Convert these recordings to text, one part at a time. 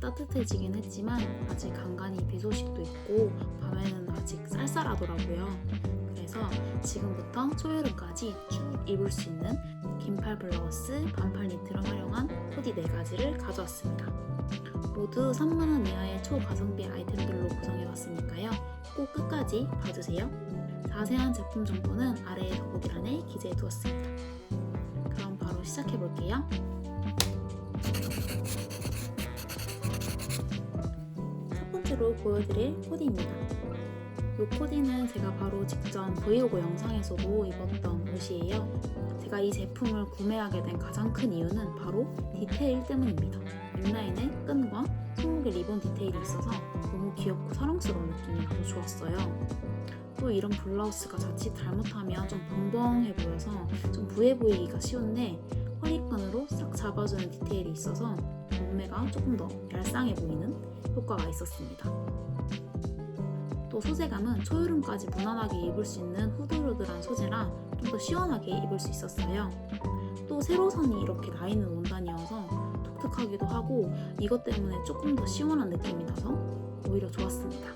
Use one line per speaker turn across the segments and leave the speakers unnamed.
따뜻해지긴 했지만 아직 간간히 비 소식도 있고 밤에는 아직 쌀쌀하더라고요. 그래서 지금부터 초여름까지 쭉 입을 수 있는 긴팔 블라우스, 반팔 니트를 활용한 코디 4가지를 가져왔습니다. 모두 3만원 이하의 초가성비 아이템들로 구성해봤으니까요. 꼭 끝까지 봐주세요. 자세한 제품 정보는 아래 더보기란에 기재해두었습니다. 그럼 바로 시작해볼게요. 첫 번째로 보여드릴 코디입니다. 이 코디는 제가 바로 직전 브이로그 영상에서도 입었던 옷이에요. 제가 이 제품을 구매하게 된 가장 큰 이유는 바로 디테일 때문입니다. 립라인에 끈과 손목에 리본 디테일이 있어서 너무 귀엽고 사랑스러운 느낌이 너무 좋았어요. 또 이런 블라우스가 자칫 잘못하면 좀 벙벙해 보여서 좀 부해 보이기가 쉬운데 허리끈으로 싹 잡아주는 디테일이 있어서 몸매가 조금 더 얄쌍해 보이는 효과가 있었습니다. 또 소재감은 초여름까지 무난하게 입을 수 있는 후들후들한 소재라 좀 더 시원하게 입을 수 있었어요. 또 세로선이 이렇게 나 있는 원단이어서 독특하기도 하고 이것 때문에 조금 더 시원한 느낌이 나서 오히려 좋았습니다.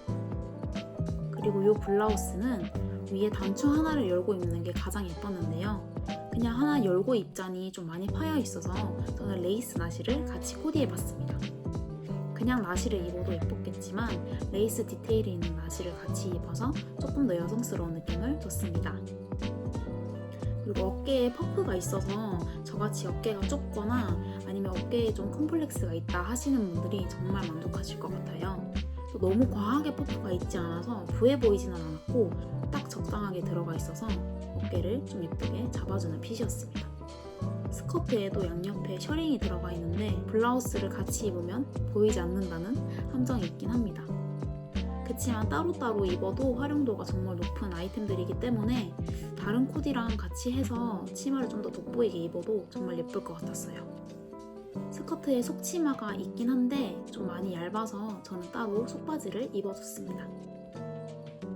그리고 이 블라우스는 위에 단추 하나를 열고 입는 게 가장 예뻤는데요. 그냥 하나 열고 입자니 좀 많이 파여 있어서 저는 레이스 나시를 같이 코디해봤습니다. 그냥 나시를 입어도 예뻤겠지만 레이스 디테일이 있는 나시를 같이 입어서 조금 더 여성스러운 느낌을 줬습니다. 그리고 어깨에 퍼프가 있어서 저같이 어깨가 좁거나 아니면 어깨에 좀 컴플렉스가 있다 하시는 분들이 정말 만족하실 것 같아요. 또 너무 과하게 퍼프가 있지 않아서 부해 보이지는 않았고 딱 적당하게 들어가 있어서 어깨를 좀 예쁘게 잡아주는 핏이었습니다. 스커트에도 양옆에 셔링이 들어가 있는데 블라우스를 같이 입으면 보이지 않는다는 함정이 있긴 합니다. 그치만 따로따로 입어도 활용도가 정말 높은 아이템들이기 때문에 다른 코디랑 같이 해서 치마를 좀 더 돋보이게 입어도 정말 예쁠 것 같았어요. 스커트에 속치마가 있긴 한데 좀 많이 얇아서 저는 따로 속바지를 입어줬습니다.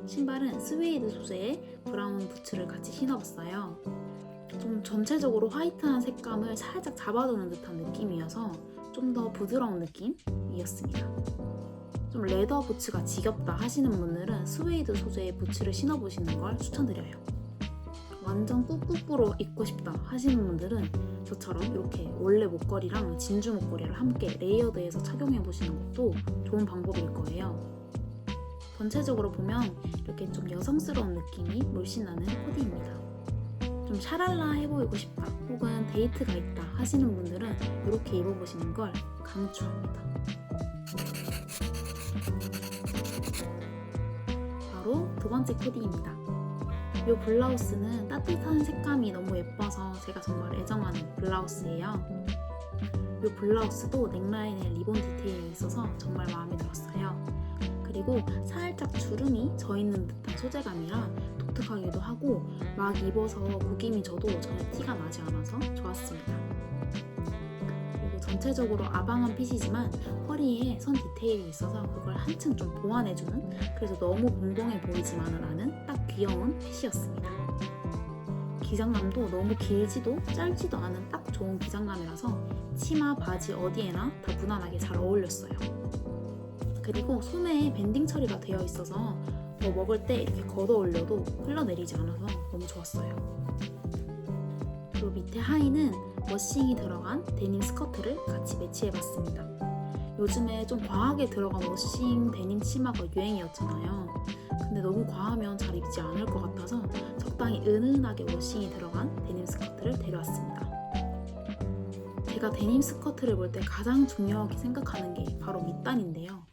신발은 스웨이드 소재의 브라운 부츠를 같이 신어봤어요. 좀 전체적으로 화이트한 색감을 살짝 잡아두는 듯한 느낌이어서 좀 더 부드러운 느낌이었습니다. 좀 레더 부츠가 지겹다 하시는 분들은 스웨이드 소재의 부츠를 신어보시는 걸 추천드려요. 완전 꾹꾹꾸로 입고 싶다 하시는 분들은 저처럼 이렇게 원래 목걸이랑 진주 목걸이를 함께 레이어드해서 착용해 보시는 것도 좋은 방법일 거예요. 전체적으로 보면 이렇게 좀 여성스러운 느낌이 물씬 나는 코디입니다. 좀 샤랄라 해보이고 싶다 혹은 데이트가 있다 하시는 분들은 이렇게 입어보시는 걸 강추합니다. 바로 두 번째 코디입니다. 이 블라우스는 따뜻한 색감이 너무 예뻐서 제가 정말 애정하는 블라우스예요. 이 블라우스도 넥라인에 리본 디테일이 있어서 정말 마음에 들었어요. 그리고 살짝 주름이 져 있는 듯한 소재감이라 독특하기도 하고 막 입어서 구김이 져도 전혀 티가 나지 않아서 좋았습니다. 그리고 전체적으로 아방한 핏이지만 허리에 선 디테일이 있어서 그걸 한층 좀 보완해주는 그래서 너무 봉봉해 보이지만은 않은 딱 귀여운 핏이었습니다. 기장감도 너무 길지도 짧지도 않은 딱 좋은 기장감이라서 치마, 바지 어디에나 다 무난하게 잘 어울렸어요. 그리고 소매에 밴딩 처리가 되어 있어서 뭐 먹을 때 이렇게 걷어 올려도 흘러내리지 않아서 너무 좋았어요. 그리고 밑에 하의는 워싱이 들어간 데님 스커트를 같이 매치해봤습니다. 요즘에 좀 과하게 들어간 워싱 데님 치마가 유행이었잖아요. 근데 너무 과하면 잘 입지 않을 것 같아서 적당히 은은하게 워싱이 들어간 데님 스커트를 데려왔습니다. 제가 데님 스커트를 볼 때 가장 중요하게 생각하는 게 바로 밑단인데요.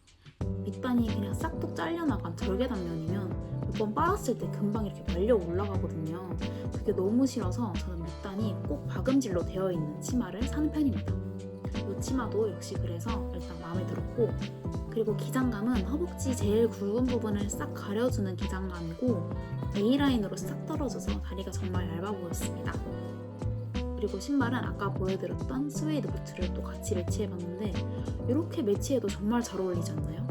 밑단이 그냥 싹둑 잘려나간 절개 단면이면 몇 번 빨았을 때 금방 이렇게 말려 올라가거든요. 그게 너무 싫어서 저는 밑단이 꼭 박음질로 되어 있는 치마를 사는 편입니다. 이 치마도 역시 그래서 일단 마음에 들었고 그리고 기장감은 허벅지 제일 굵은 부분을 싹 가려주는 기장감이고 A라인으로 싹 떨어져서 다리가 정말 얇아 보였습니다. 그리고 신발은 아까 보여드렸던 스웨이드 부츠를 또 같이 매치해봤는데 이렇게 매치해도 정말 잘 어울리지 않나요?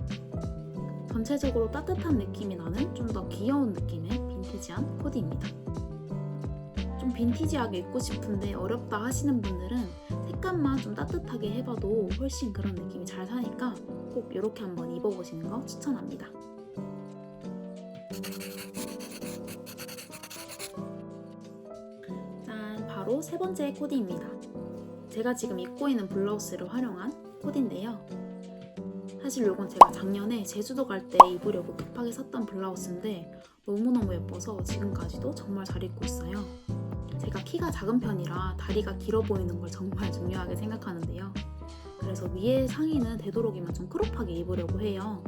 전체적으로 따뜻한 느낌이 나는 좀 더 귀여운 느낌의 빈티지한 코디입니다. 좀 빈티지하게 입고 싶은데 어렵다 하시는 분들은 색감만 좀 따뜻하게 해봐도 훨씬 그런 느낌이 잘 사니까 꼭 이렇게 한번 입어보시는 거 추천합니다. 세 번째 코디입니다. 제가 지금 입고 있는 블라우스를 활용한 코디인데요. 사실 이건 제가 작년에 제주도 갈 때 입으려고 급하게 샀던 블라우스인데 너무너무 예뻐서 지금까지도 정말 잘 입고 있어요. 제가 키가 작은 편이라 다리가 길어 보이는 걸 정말 중요하게 생각하는데요. 그래서 위에 상의는 되도록이면 좀 크롭하게 입으려고 해요.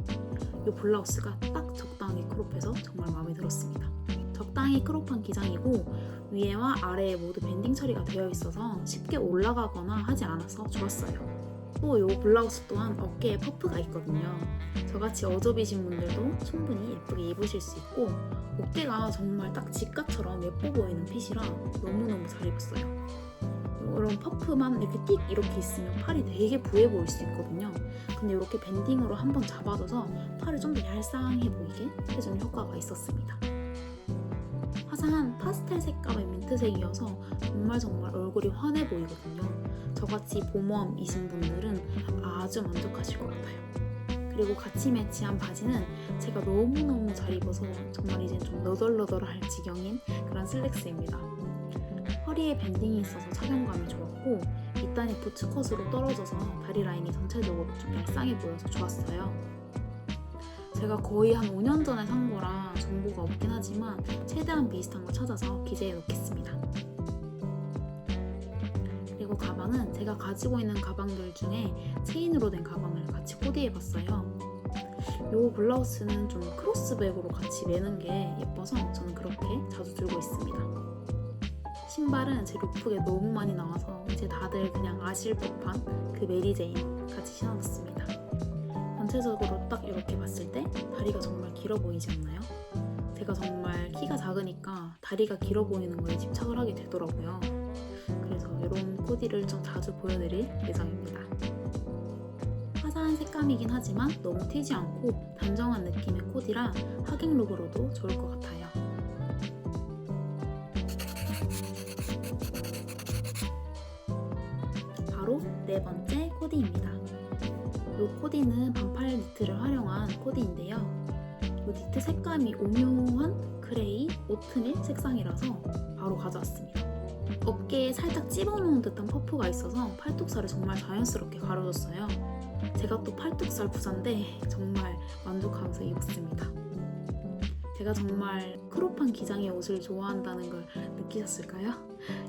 이 블라우스가 딱 적당히 크롭해서 정말 마음에 들었습니다. 적당히 크롭한 기장이고 위에와 아래에 모두 밴딩 처리가 되어 있어서 쉽게 올라가거나 하지 않아서 좋았어요. 또 이 블라우스 또한 어깨에 퍼프가 있거든요. 저같이 어저비신 분들도 충분히 예쁘게 입으실 수 있고 어깨가 정말 딱 직각처럼 예뻐 보이는 핏이라 너무너무 잘 입었어요. 이런 퍼프만 이렇게 띡 이렇게 있으면 팔이 되게 부해 보일 수 있거든요. 근데 이렇게 밴딩으로 한번 잡아줘서 팔을 좀 더 얄쌍해 보이게 해주는 효과가 있었습니다. 화사한 파스텔 색감의 민트색이어서 정말 정말 얼굴이 환해 보이거든요. 저같이 봄웜이신 분들은 아주 만족하실 것 같아요. 그리고 같이 매치한 바지는 제가 너무너무 잘 입어서 정말 이제 좀 너덜너덜할 지경인 그런 슬랙스입니다. 허리에 밴딩이 있어서 착용감이 좋았고 밑단이 부츠컷으로 떨어져서 다리 라인이 전체적으로 좀 얄쌍해 보여서 좋았어요. 제가 거의 한 5년 전에 산 거라 정보가 없긴 하지만 최대한 비슷한 거 찾아서 기재해 놓겠습니다. 그리고 가방은 제가 가지고 있는 가방들 중에 체인으로 된 가방을 같이 코디해 봤어요. 이 블라우스는 좀 크로스백으로 같이 매는 게 예뻐서 저는 그렇게 자주 들고 있습니다. 신발은 제 룩북에 너무 많이 나와서 이제 다들 그냥 아실 법한 그 메리제인 같이 신어봤습니다. 전체적으로 딱 이렇게 봤을 때 다리가 정말 길어 보이지 않나요? 제가 정말 키가 작으니까 다리가 길어 보이는 거에 집착을 하게 되더라고요. 그래서 이런 코디를 좀 자주 보여드릴 예정입니다. 화사한 색감이긴 하지만 너무 튀지 않고 단정한 느낌의 코디라 하객룩으로도 좋을 것 같아요. 바로 네 번째 코디입니다. 이 코디는 반팔 니트를 활용한 코디인데요. 이 니트 색감이 오묘한 그레이, 오트밀 색상이라서 바로 가져왔습니다. 어깨에 살짝 찝어놓은 듯한 퍼프가 있어서 팔뚝살을 정말 자연스럽게 가려줬어요. 제가 또 팔뚝살 부자인데 정말 만족하면서 입었습니다. 제가 정말 크롭한 기장의 옷을 좋아한다는 걸 느끼셨을까요?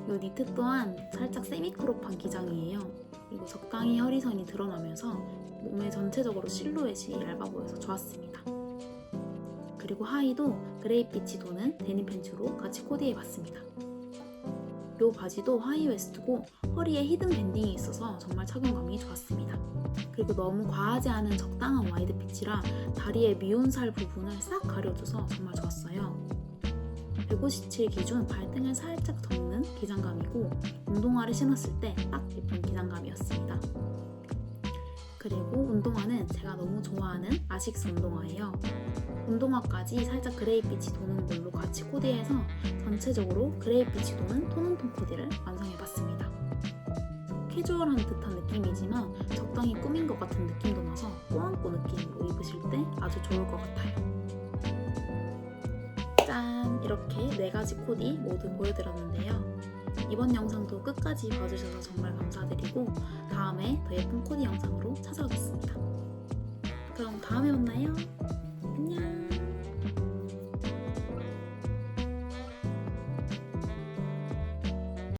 이 니트 또한 살짝 세미 크롭한 기장이에요. 그리고 적당히 허리선이 드러나면서 몸에 전체적으로 실루엣이 얇아 보여서 좋았습니다. 그리고 하의도 그레이빛이 도는 데님 팬츠로 같이 코디해봤습니다. 이 바지도 하이 웨스트고 허리에 히든 밴딩이 있어서 정말 착용감이 좋았습니다. 그리고 너무 과하지 않은 적당한 와이드 핏이라 다리의 미운살 부분을 싹 가려줘서 정말 좋았어요. 157 기준 발등을 살짝 덮는 기장감이고 운동화를 신었을 때 딱 예쁜 기장감이었습니다. 그리고 운동화는 제가 너무 좋아하는 아식스 운동화예요. 운동화까지 살짝 그레이빛이 도는 걸로 같이 코디해서 전체적으로 그레이빛이 도는 톤온톤 코디를 완성해봤습니다. 캐주얼한 듯한 느낌이지만 적당히 꾸민 것 같은 느낌도 나서 꾸안꾸 느낌으로 입으실 때 아주 좋을 것 같아요. 짠! 이렇게 네 가지 코디 모두 보여드렸는데요. 이번 영상도 끝까지 봐주셔서 정말 감사드리고 다음에 더 예쁜 코디 영상으로 찾아오겠습니다. 그럼 다음에 만나요. 안녕!